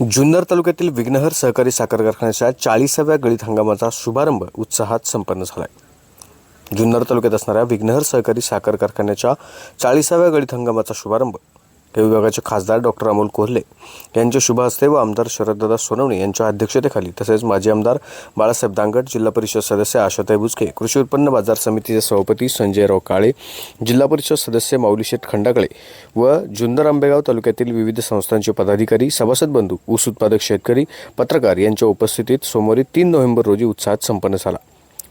जुन्नर तालुक्यातील विघ्नहर सहकारी साखर कारखान्याच्या चाळीसाव्या गळीत हंगामाचा शुभारंभ उत्साहात संपन्न झाला आहे जुन्नर तालुक्यात असणाऱ्या विघ्नहर सहकारी साखर कारखान्याच्या चाळीसाव्या गळीत हंगामाचा शुभारंभ या विभागाचे खासदार डॉक्टर अमोल कोल्हे यांच्या शुभ हस्ते व आमदार शरददादा सोनवणे यांच्या अध्यक्षतेखाली तसेच माजी आमदार बाळासाहेब दांगट जिल्हा परिषद सदस्य आशाताई बुचके कृषी उत्पन्न बाजार समितीचे सभापती संजयराव काळे जिल्हा परिषद सदस्य माऊलीशेठ खंडाकळे व जुन्नर आंबेगाव तालुक्यातील विविध संस्थांचे पदाधिकारी सभासद बंधू ऊस उत्पादक शेतकरी पत्रकार यांच्या उपस्थितीत सोमवारी तीन नोव्हेंबर रोजी उत्साहात संपन्न झाला.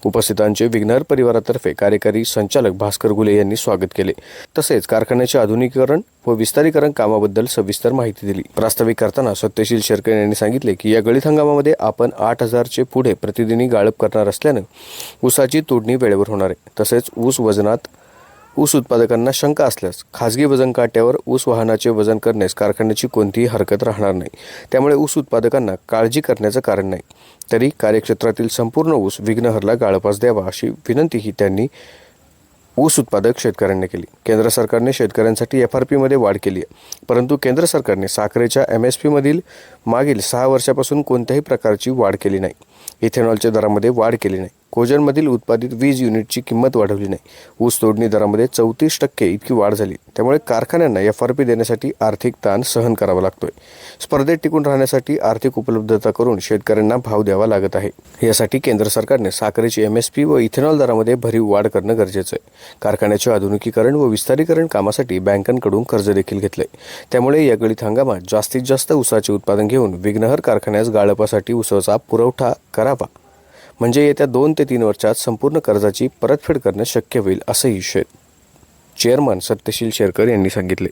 उपस्थितांचे विघ्नर परिवारातर्फे कार्यकारी संचालक भास्कर गुले यांनी स्वागत केले. तसेच कारखान्याचे आधुनिकीकरण व विस्तारीकरण कामाबद्दल सविस्तर माहिती दिली. प्रास्ताविक करताना सत्यशील शेरकर यांनी सांगितले की या गळीत हंगामामध्ये आपण आठ हजारचे पुढे प्रतिदिनी गाळप करणार असल्यानं ऊसाची तोडणी वेळेवर होणार आहे. तसेच ऊस वजनात ऊस उत्पादकांना शंका असल्यास खाजगी वजन काट्यावर ऊस वाहनाचे वजन करण्यास कारखान्याची कोणतीही हरकत राहणार नाही. त्यामुळे ऊस उत्पादकांना काळजी करण्याचं कारण नाही. तरी कार्यक्षेत्रातील संपूर्ण ऊस विघ्नहरला गाळपास द्यावा अशी विनंतीही त्यांनी ऊस उत्पादक शेतकऱ्यांनी केली. केंद्र सरकारने शेतकऱ्यांसाठी एफ आर पीमध्ये वाढ केली आहे. परंतु केंद्र सरकारने साखरेच्या एम एस पीमधील मागील सहा वर्षापासून कोणत्याही प्रकारची वाढ केली नाही. इथेनॉलच्या दरामध्ये वाढ केली नाही. कोजनमधील उत्पादित वीज युनिटची किंमत वाढवली नाही. ऊस तोडणी दरामध्ये चौतीस टक्के इतकी वाढ झाली. त्यामुळे कारखान्यांना एफ आर पी देण्यासाठी आर्थिक ताण सहन करावा लागतोय. स्पर्धेत टिकून राहण्यासाठी आर्थिक उपलब्धता करून शेतकऱ्यांना भाव द्यावा लागत आहे. यासाठी केंद्र सरकारने साखरेची एम एस पी व इथेनॉल दरामध्ये भरीव वाढ करणं गरजेचं आहे. कारखान्याचे आधुनिकीकरण व विस्तारीकरण कामासाठी बँकांकडून कर्ज देखील घेतलंय. त्यामुळे या गळीत हंगामात जास्तीत जास्त ऊसाचे उत्पादन घेऊन विघ्नहर कारखान्यास गाळपासाठी ऊसाचा पुरवठा करावा. म्हणजे येत्या दोन ते तीन वर्षात संपूर्ण कर्जाची परतफेड करणं शक्य होईल असंही शेत चेअरमन सत्यशील शेरकर यांनी सांगितले.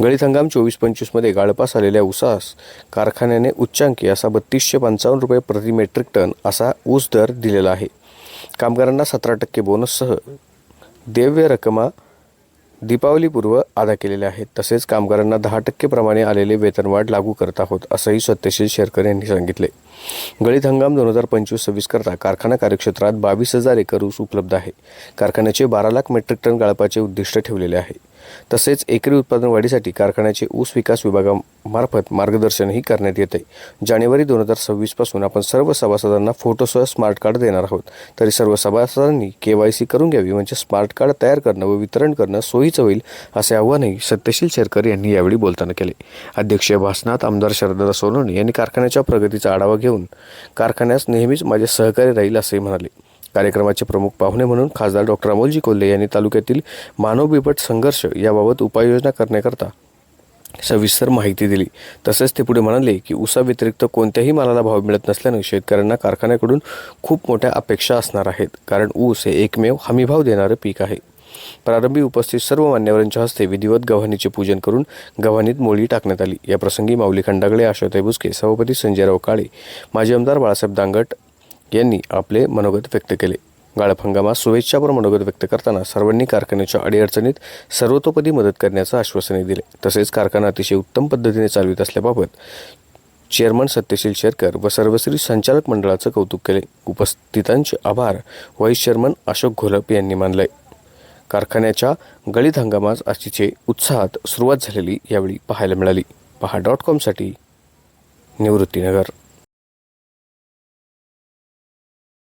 गळीत हंगाम चोवीस पंचवीसमध्ये गाळपास आलेल्या ऊसास कारखान्याने उच्चांकी असा बत्तीसशे पंचावन्न रुपये प्रति मेट्रिक टन असा ऊस दर दिलेला आहे. कामगारांना सतरा टक्के बोनससह देव्य रकमा दीपावलीपूर्व अदा केलेले आहेत. तसेच कामगारांना दहा टक्के प्रमाणे आलेले वेतनवाढ लागू करत आहोत असंही सत्यशील शेरकर यांनी सांगितले. गळीत हंगाम दोन हजार पंचवीस सव्वीस करता कारखाना कार्यक्षेत्रात बावीस हजार एकर ऊस उपलब्ध आहे. कारखान्याचे बारा लाख मेट्रिक टन गाळपाचे उद्दिष्ट ठेवलेले आहे. तसेच एकरी उत्पादन वाढीसाठी कारखान्याचे ऊस विकास विभागामार्फत मार्गदर्शनही करण्यात येते. जानेवारी दोन हजार सव्वीसपासून आपण सर्व सभासदांना फोटोसह स्मार्ट कार्ड देणार आहोत. तरी सर्व सभासदांनी के वाय सी करून घ्यावी म्हणजे स्मार्ट कार्ड तयार करणं व वितरण करणं सोयीचं होईल असे आव्हानही सत्यशील शेरकर यांनी यावेळी बोलताना केले. अध्यक्षीय भाषणात आमदार शरदा सोनवणे यांनी कारखान्याच्या प्रगतीचा आढावा घेऊन कारखान्यास नेहमीच माझे सहकार्य राहील असेही म्हणाले. कार्यक्रमाचे प्रमुख पाहुणे म्हणून खासदार डॉक्टर अमोलजी कोल्हे यांनी तालुक्यातील मानव बिबट संघर्ष याबाबत उपाययोजना करण्याकरता सविस्तर माहिती दिली. तसेच ते पुढे म्हणाले की ऊसाव्यतिरिक्त कोणत्याही मालाला भाव मिळत नसल्यानं शेतकऱ्यांना कारखान्याकडून खूप मोठ्या अपेक्षा असणार आहेत कारण ऊस हे एकमेव हमीभाव देणारं पीक आहे. प्रारंभी उपस्थित सर्व मान्यवरांच्या हस्ते विधिवत गव्हाणीचे पूजन करून गव्हाणीत मोळी टाकण्यात आली. या प्रसंगी माऊली खंडागळे आशाताई बुसके सभापती संजयराव काळे माजी आमदार बाळासाहेब दांगट यांनी आपले मनोगत व्यक्त केले. गाळप हंगामात शुभेच्छापर मनोगत व्यक्त करताना सर्वांनी कारखान्याच्या अडीअडचणीत सर्वतोपदी मदत करण्याचं आश्वासनही दिले. तसेच कारखाना अतिशय उत्तम पद्धतीने चालवित असल्याबाबत चेअरमन सत्यशील शेरकर व सर्वश्री संचालक मंडळाचं कौतुक केले. उपस्थितांचे आभार व्हाईस चेअरमन अशोक घोलप यांनी मानले. कारखान्याच्या गळीत हंगामात अतिशय उत्साहात सुरुवात झालेली यावेळी पाहायला मिळाली. पहा डॉट कॉमसाठी निवृत्तीनगर.